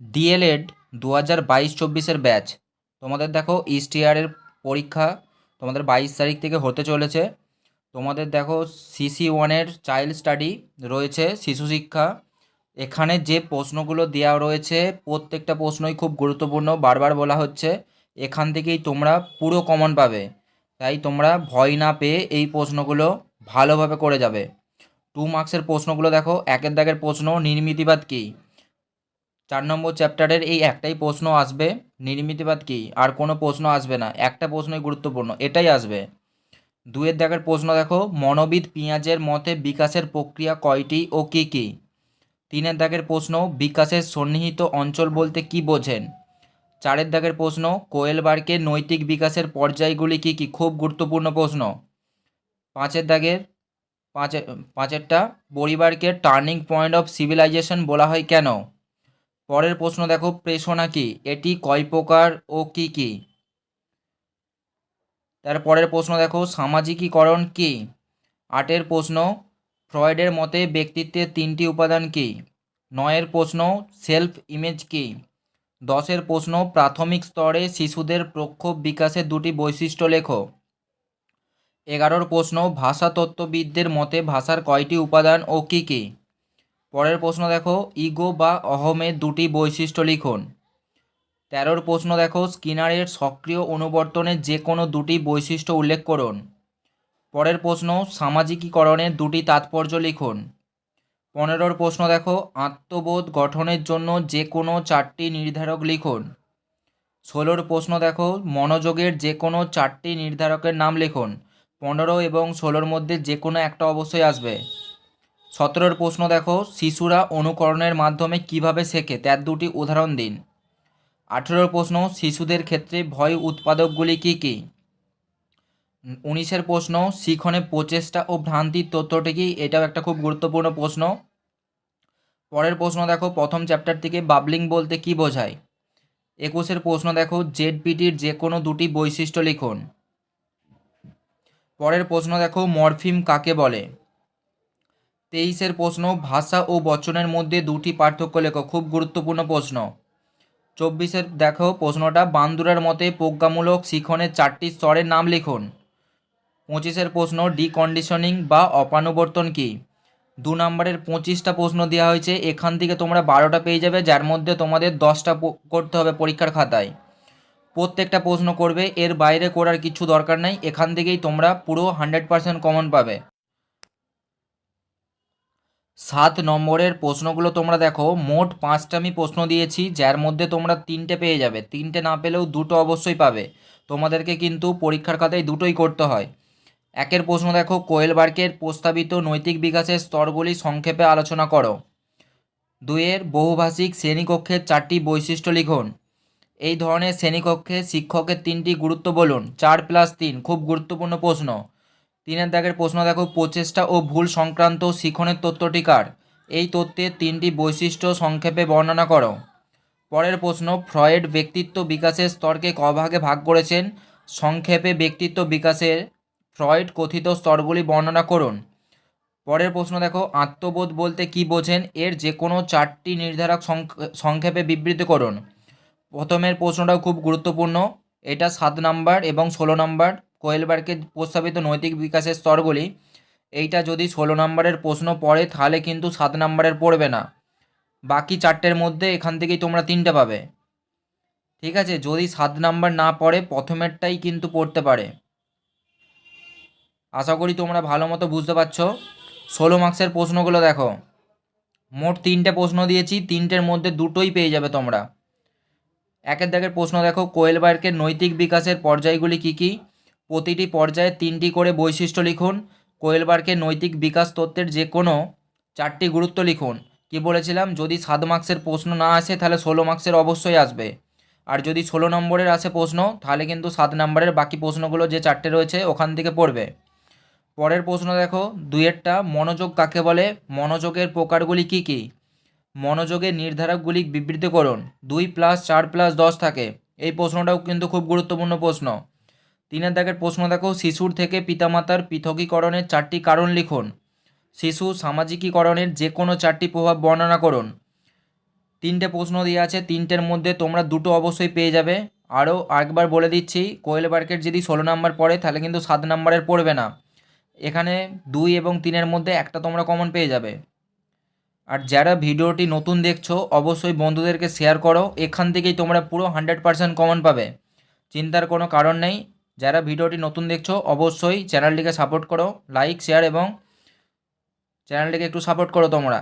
D.El.Ed দু হাজার বাইশ চব্বিশের ব্যাচ। তোমাদের দেখো ইস্ট ইয়ারের পরীক্ষা তোমাদের বাইশ তারিখ থেকে হতে চলেছে। তোমাদের দেখো সিসি ওয়ানের চাইল্ড স্টাডি রয়েছে, শিশু শিক্ষা। এখানে যে প্রশ্নগুলো দেওয়া রয়েছে, প্রত্যেকটা প্রশ্নই খুব গুরুত্বপূর্ণ, বারবার বলা হচ্ছে। এখান থেকেই তোমরা পুরো কমন পাবে। তাই তোমরা ভয় না পেয়ে এই প্রশ্নগুলো ভালোভাবে করে যাবে। টু মার্কসের প্রশ্নগুলো দেখো, একের দাগের প্রশ্ন, নির্মিতিবাদ কী? চার নম্বর চ্যাপ্টারের এই একটাই প্রশ্ন আসবে, নির্মিতিবাদ কী? আর কোনো প্রশ্ন আসবে না। একটা প্রশ্নই গুরুত্বপূর্ণ, এটাই আসবে। দুয়ের দাগের প্রশ্ন দেখো, মনোবিদ পেঁয়াজের মতে বিকাশের প্রক্রিয়া কয়টি ও কী কী? তিনের দাগের প্রশ্ন, বিকাশের সন্নিহিত অঞ্চল বলতে কি বোঝেন? চারের দাগের প্রশ্ন কোয়েলবার্গের নৈতিক বিকাশের পর্যায়গুলি কী কী? খুব গুরুত্বপূর্ণ প্রশ্ন। পাঁচের দাগের পাঁচের পাঁচেরটা, পরিবারকে টার্নিং পয়েন্ট অফ সিভিলাইজেশন বলা হয় কেন? পরের প্রশ্ন দেখো, প্রেষণা কি? এটি কয় প্রকার ও কি কি? তার পরের প্রশ্ন দেখো, সামাজিকীকরণ কি? আটের প্রশ্ন, ফ্রয়েডের মতে ব্যক্তিত্বের তিনটি উপাদান কি? নয়ের প্রশ্ন, সেলফ ইমেজ কি? দশের প্রশ্ন, প্রাথমিক স্তরে শিশুদের প্রক্ষোভ বিকাশের দুটি বৈশিষ্ট্য লেখো। এগারোর প্রশ্ন, ভাষাতত্ত্ববিদদের মতে ভাষার কয়টি উপাদান ও কী কী? পরের প্রশ্ন দেখো, ইগো বা অহমের দুটি বৈশিষ্ট্য লিখুন। তেরোর প্রশ্ন দেখো, স্কিনারের সক্রিয় অনুবর্তনের যে কোনো দুটি বৈশিষ্ট্য উল্লেখ করুন। পরের প্রশ্ন, সামাজিকীকরণের দুটি তাৎপর্য লিখুন। পনেরোর প্রশ্ন দেখো, আত্মবোধ গঠনের জন্য যে কোনো চারটি নির্ধারক লিখুন। ষোলোর প্রশ্ন দেখো, মনোযোগের যে কোনো চারটি নির্ধারকের নাম লিখুন। পনেরো এবং ষোলোর মধ্যে যে কোনো একটা অবশ্যই আসবে। সতেরোর প্রশ্ন দেখো, শিশুরা অনুকরণের মাধ্যমে কীভাবে শেখে? তার দুটি উদাহরণ দিন। আঠেরোর প্রশ্ন, শিশুদের ক্ষেত্রে ভয় উৎপাদকগুলি কী কী? উনিশের প্রশ্ন শিখনে প্রচেষ্টা ও ভ্রান্তির তথ্যটি কি? এটাও একটা খুব গুরুত্বপূর্ণ প্রশ্ন। পরের প্রশ্ন দেখো, প্রথম চ্যাপ্টার থেকে বাবলিং বলতে কি বোঝায়? একুশের প্রশ্ন দেখো, জেডপিটির যে কোনো দুটি বৈশিষ্ট্য লিখুন। পরের প্রশ্ন দেখো, মরফিম কাকে বলে? তেইশের প্রশ্ন, ভাষা ও বচনের মধ্যে দুটি পার্থক্য লেখো, খুব গুরুত্বপূর্ণ প্রশ্ন। চব্বিশের দেখো প্রশ্নটা, বান্দুরার মতে প্রজ্ঞামূলক শিখনের চারটি স্তরের নাম লিখুন। পঁচিশের প্রশ্ন, ডিকন্ডিশনিং বা অপানুবর্তন কী? দু নম্বরের পঁচিশটা প্রশ্ন দেওয়া হয়েছে, এখান থেকে তোমরা বারোটা পেয়ে যাবে, যার মধ্যে তোমাদের দশটা করতে হবে পরীক্ষার খাতায়। প্রত্যেকটা প্রশ্ন করবে, এর বাইরে করার কিছু দরকার নেই, এখান থেকেই তোমরা পুরো হান্ড্রেড পার্সেন্ট কমন পাবে। সাত নম্বরের প্রশ্নগুলো তোমরা দেখো, মোট পাঁচটা আমি প্রশ্ন দিয়েছি, যার মধ্যে তোমরা তিনটে পেয়ে যাবে। তিনটে না পেলেও দুটো অবশ্যই পাবে। তোমাদেরকে কিন্তু পরীক্ষার খাতায় দুটোই করতে হয়। একের প্রশ্ন দেখো, কোয়েলবার্গের প্রস্তাবিত নৈতিক বিকাশের স্তরগুলি সংক্ষেপে আলোচনা করো। দুইয়ের বহুভাষিক শ্রেণীকক্ষের চারটি বৈশিষ্ট্য লিখুন। এই ধরনের শ্রেণীকক্ষে শিক্ষকের তিনটি গুরুত্ব বলুন। চার প্লাস তিন, খুব গুরুত্বপূর্ণ প্রশ্ন। তিনের দাগের প্রশ্ন দেখো, প্রচেষ্টা ও ভুল সংক্রান্ত শিখনের তথ্যটি কার? এই তথ্যের তিনটি বৈশিষ্ট্য সংক্ষেপে বর্ণনা করো। পরের প্রশ্ন, ফ্রয়েড ব্যক্তিত্ব বিকাশের স্তরকে ক ভাগে করেছেন? সংক্ষেপে ব্যক্তিত্ব বিকাশের ফ্রয়েড কথিত স্তরগুলি বর্ণনা করুন। পরের প্রশ্ন দেখো, আত্মবোধ বলতে কি বোঝেন? এর যে কোনো চারটি নির্ধারক সংক্ষেপে বিবৃতি করুন। প্রথমের প্রশ্নটাও খুব গুরুত্বপূর্ণ। এটা সাত নাম্বার এবং ষোলো নাম্বার। কোয়েলবার্গের প্রস্তাবিত নৈতিক বিকাশের স্তরগুলি, এইটা যদি ষোলো নম্বরের প্রশ্ন পড়ে, তাহলে কিন্তু সাত নম্বরের পড়বে না। বাকি চারটের মধ্যে এখান থেকেই তোমরা তিনটে পাবে। ঠিক আছে, যদি সাত নাম্বার না পড়ে, প্রথমেরটাই কিন্তু পড়তে পারে। আশা করি তোমরা ভালো মতো বুঝতে পারছ। ষোলো মার্কসের প্রশ্নগুলো দেখো। মোট তিনটে প্রশ্ন দিয়েছি, তিনটের মধ্যে দুটোই পেয়ে যাবে তোমরা। একের দাগের প্রশ্ন দেখো, কোয়েলবার্গের নৈতিক বিকাশের পর্যায়গুলি কী কী? প্রতিটি পর্যায়ে তিনটি করে বৈশিষ্ট্য লিখুন। কোয়েলবার্গের নৈতিক বিকাশ তত্ত্বের যে কোনো চারটি গুরুত্ব লিখুন। কি বলেছিলাম? যদি সাত মার্কসের প্রশ্ন না আসে, তাহলে ষোলো মার্কসের অবশ্যই আসবে। আর যদি ষোলো নম্বরের আসে প্রশ্ন, তাহলে কিন্তু সাত নম্বরের বাকি প্রশ্নগুলো যে চারটে রয়েছে, ওখান থেকে পড়বে। পরের প্রশ্ন দেখো, দুইয়েরটা, মনোযোগ কাকে বলে? মনোযোগের প্রকারগুলি কী কী? মনোযোগের নির্ধারকগুলি বিবৃতি করুন। দুই প্লাস চার প্লাস দশ থাকে। এই প্রশ্নটাও কিন্তু খুব গুরুত্বপূর্ণ প্রশ্ন। তিনের দাগের প্রশ্ন দেখো, শিশুর থেকে পিতামাতার পৃথকীকরণের চারটি কারণ লিখুন। শিশু সামাজিকীকরণের যে কোনো চারটি প্রভাব বর্ণনা করুন। তিনটে প্রশ্ন দেওয়া আছে, তিনটের মধ্যে তোমরা দুটো অবশ্যই পেয়ে যাবে। আরও আরেকবার বলে দিচ্ছি, কোয়েল মার্কেট যদি ষোলো নাম্বার পড়ে, তাহলে কিন্তু সাত নাম্বারের পড়বে না। এখানে দুই এবং তিনের মধ্যে একটা তোমরা কমন পেয়ে যাবে। আর যারা ভিডিওটি নতুন দেখছ, অবশ্যই বন্ধুদেরকে শেয়ার করো। এখান থেকেই তোমরা পুরো হান্ড্রেড পার্সেন্ট কমন পাবে। চিন্তার কোনো কারণ নেই। যারা ভিডিওটি নতুন দেখছ, অবশ্যই চ্যানেলটিকে সাপোর্ট করো লাইক শেয়ার এবং চ্যানেলটিকে একটু সাপোর্ট করো তোমরা।